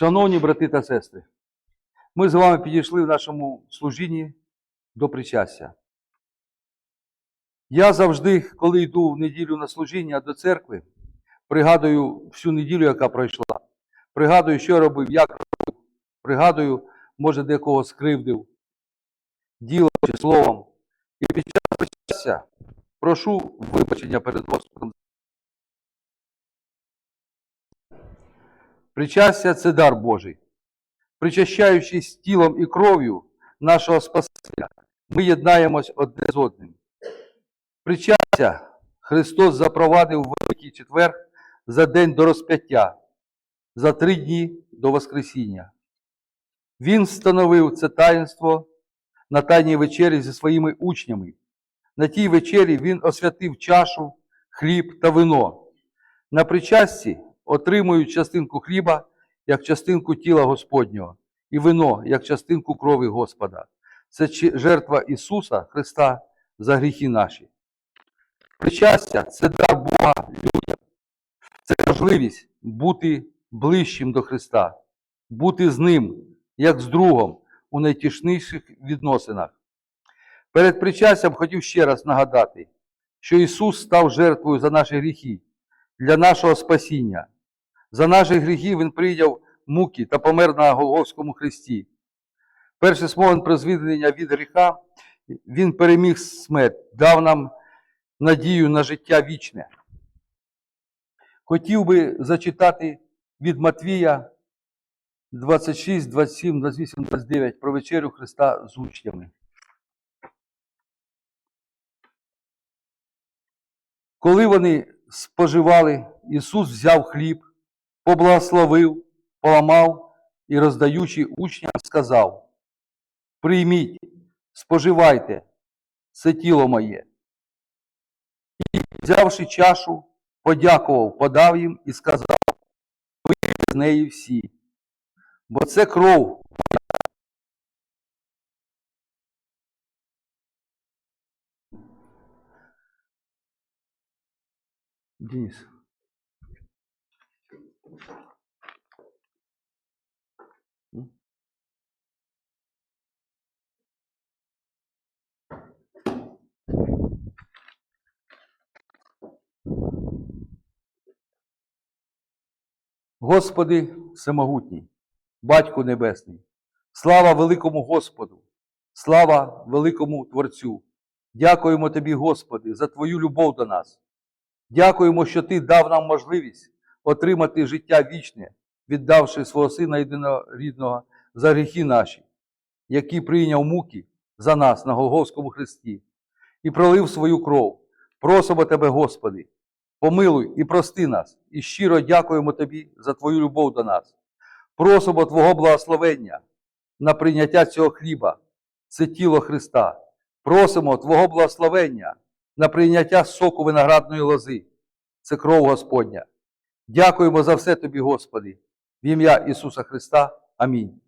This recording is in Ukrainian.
Шановні брати та сестри, ми з вами підійшли в нашому служінні до причастя. Я завжди, коли йду в неділю на служіння до церкви, пригадую всю неділю, яка пройшла. Пригадую, що робив, як робив. Пригадую, може, декого скривдив, ділом чи словом. І під час причастя прошу вибачення перед Господом. Причастя це дар Божий. Причащаючись тілом і кров'ю нашого Спасителя, ми єднаємось одне з одним. Причастя Христос запровадив Великий четвер за день до розп'яття, за три дні до Воскресіння. Він встановив це таїнство на Тайній вечері зі своїми учнями. На тій вечері він освятив чашу, хліб та вино. На причасті отримують частинку хліба як частинку тіла Господнього, і вино як частинку крові Господа. Це жертва Ісуса Христа за гріхи наші. Причастя це дар Бога людям. Це можливість бути ближчим до Христа, бути з Ним, як з другом у найтішніших відносинах. Перед причастям хотів ще раз нагадати, що Ісус став жертвою за наші гріхи, для нашого спасіння. За наші гріхи Він прийняв муки та помер на Голгофському хресті. Перше смовен про звільнення від гріха, Він переміг смерть, дав нам надію на життя вічне. Хотів би зачитати від Матвія 26, 27, 28, 29 про вечерю Христа з учнями. Коли вони споживали, Ісус взяв хліб, поблагословив, поламав і, роздаючи учням, сказав: Прийміть, споживайте, це тіло моє. І, взявши чашу, подякував, подав їм і сказав: Пийте з неї всі, бо це кров. Денис. Господи Всемогутній, Батько Небесний, слава великому Господу, слава великому Творцю. Дякуємо Тобі, Господи, за Твою любов до нас. Дякуємо, що Ти дав нам можливість отримати життя вічне, віддавши свого Сина єдинорідного за гріхи наші, який прийняв муки за нас на Голговському хресті і пролив свою кров. Просимо Тебе, Господи, помилуй і прости нас, і щиро дякуємо Тобі за Твою любов до нас. Просимо Твого благословення на прийняття цього хліба, це тіло Христа. Просимо Твого благословення на прийняття соку виноградної лози, це кров Господня. Дякуємо за все Тобі, Господи, в ім'я Ісуса Христа. Амінь.